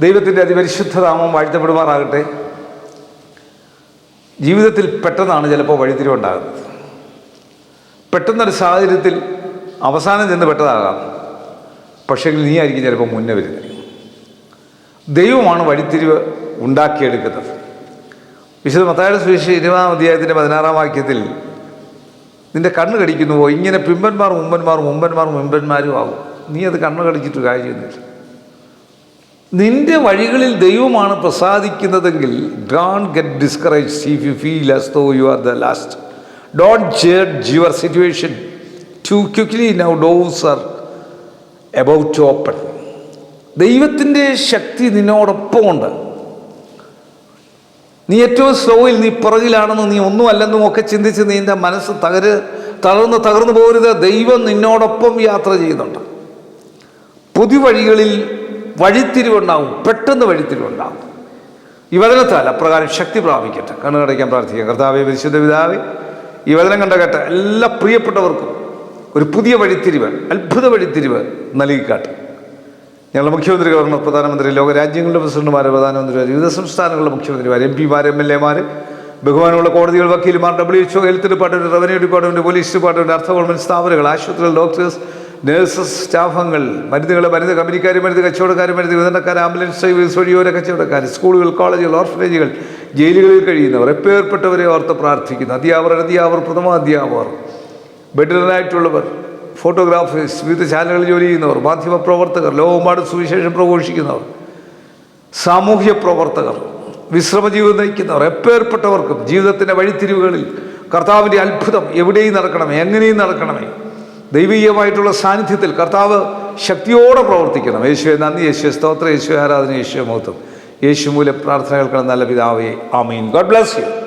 ദൈവത്തിന്റെ അതിപരിശുദ്ധ നാമം വാഴ്ത്തപ്പെടുമാറാകട്ടെ. ജീവിതത്തിൽ പെട്ടെന്നാണ് ചിലപ്പോൾ വഴിത്തിരിവുണ്ടാകുന്നത്. പെട്ടെന്നൊരു സാഹചര്യത്തിൽ അവസാനം ചെന്ന് പെട്ടതാകാം. പക്ഷേ നീ ആയിരിക്കും ചിലപ്പോൾ മുന്നേ വരുന്നത്. ദൈവമാണ് വഴിത്തിരിവ് ഉണ്ടാക്കിയെടുക്കുന്നത്. വിശുദ്ധ മത്തായുടെ സുവിശേഷം ഇരുപതാം അധ്യായത്തിന്റെ പതിനാറാം വാക്യത്തിൽ നിന്റെ കണ്ണ് കടിക്കുന്നുവോ? ഇങ്ങനെ പിമ്പന്മാർ മുമ്പന്മാർ മുമ്പന്മാർ മുമ്പന്മാരും ആകും. നീ അത് കണ്ണ് കടിച്ചിട്ട് കാര്യമൊന്നുമില്ല നിന്റെ വഴികളിൽ ദൈവമാണ് പ്രസാദിക്കുന്നതെങ്കിൽ don't get discourage if you feel as though you are the last don't judge your situation too quickly now doors are about to open ദൈവത്തിന്റെ ശക്തി നിന്നോടൊപ്പമുണ്ട് നീ ഏറ്റവും സ്ലോയിൽ നീ പുറകിലാണെന്നും നീ ഒന്നും അല്ലെന്നും ഒക്കെ ചിന്തിച്ച് നീ എന്റെ മനസ്സ് തകര് തളർന്ന് തകർന്നു പോകരുത്. ദൈവം നിന്നോടൊപ്പം യാത്ര ചെയ്യുന്നുണ്ട്. പുതുവഴികളിൽ വഴിത്തിരിവുണ്ടാവും പെട്ടെന്ന് വഴിത്തിരിവുണ്ടാവും. ഈ വചനത്താൽ അപ്രകാരം ശക്തി പ്രാപിക്കട്ടെ. കണ്ണുകടയ്ക്കാൻ പ്രാർത്ഥിക്കാം കർത്താവെ പരിശുദ്ധ പിതാവേ ഈ വചനം കണ്ട കേട്ട എല്ലാ പ്രിയപ്പെട്ടവർക്കും ഒരു പുതിയ വഴിത്തിരിവ് അത്ഭുത വഴിത്തിരിവ് നൽകിക്കാട്ടെ. ഞങ്ങളുടെ മുഖ്യമന്ത്രി ഗവർണർ പ്രധാനമന്ത്രി ലോകരാജ്യങ്ങളുടെ പ്രസിഡന്റുമാർ പ്രധാനമന്ത്രി വിവിധ സംസ്ഥാനങ്ങളുടെ മുഖ്യമന്ത്രിമാർ എം പിമാർ എം എൽ എമാർ ബഹുമാനമുള്ള കോടതികൾ വക്കീൽമാർ W HO health department revenue department police department അർത്ഥ ഗവൺമെന്റ് സ്ഥാപനങ്ങൾ ആശുപത്രികൾ ഡോക്ടേഴ്സ് നഴ്സസ് സ്റ്റാഫംഗങ്ങൾ മരുന്നുകൾ മരുന്ന് കമ്പനിക്കാർ മരുന്ന് കച്ചവടക്കാർ മരുന്ന് വിതരണക്കാർ ആംബുലൻസ് സർവീസ് വഴിയോര കച്ചവടക്കാർ സ്കൂളുകൾ കോളേജുകൾ ഓർഫനേജുകൾ ജയിലുകളിൽ കഴിയുന്നവർ എപ്പേർപ്പെട്ടവരെ ഓർത്ത് പ്രാർത്ഥിക്കുന്നു. അധ്യാപകർ അധ്യാപകർ പ്രഥമ അധ്യാപകർ ബെഡിലായിട്ടുള്ളവർ ഫോട്ടോഗ്രാഫേഴ്സ് വിവിധ ചാനലുകളിൽ ജോലി ചെയ്യുന്നവർ മാധ്യമ പ്രവർത്തകർ ലോകമാട് സുവിശേഷം പ്രഘോഷിക്കുന്നവർ സാമൂഹ്യ പ്രവർത്തകർ വിശ്രമജീവിതം നയിക്കുന്നവർ എപ്പേർപ്പെട്ടവർക്കും ജീവിതത്തിന്റെ വഴിത്തിരിവുകളിൽ കർത്താവിന്റെ അത്ഭുതം എവിടെയും നടക്കണമേ എങ്ങനെയും നടക്കണമേ. ദൈവീയമായിട്ടുള്ള സാന്നിധ്യത്തിൽ കർത്താവ് ശക്തിയോടെ പ്രവർത്തിക്കണം. യേശുവെ നന്ദി യേശുവെ സ്തോത്ര യേശു ആരാധന യേശു മഹത്വം. യേശു മൂലം പ്രാർത്ഥനകൾക്കാണ് നല്ല പിതാവേ. ആമീൻ. God bless you.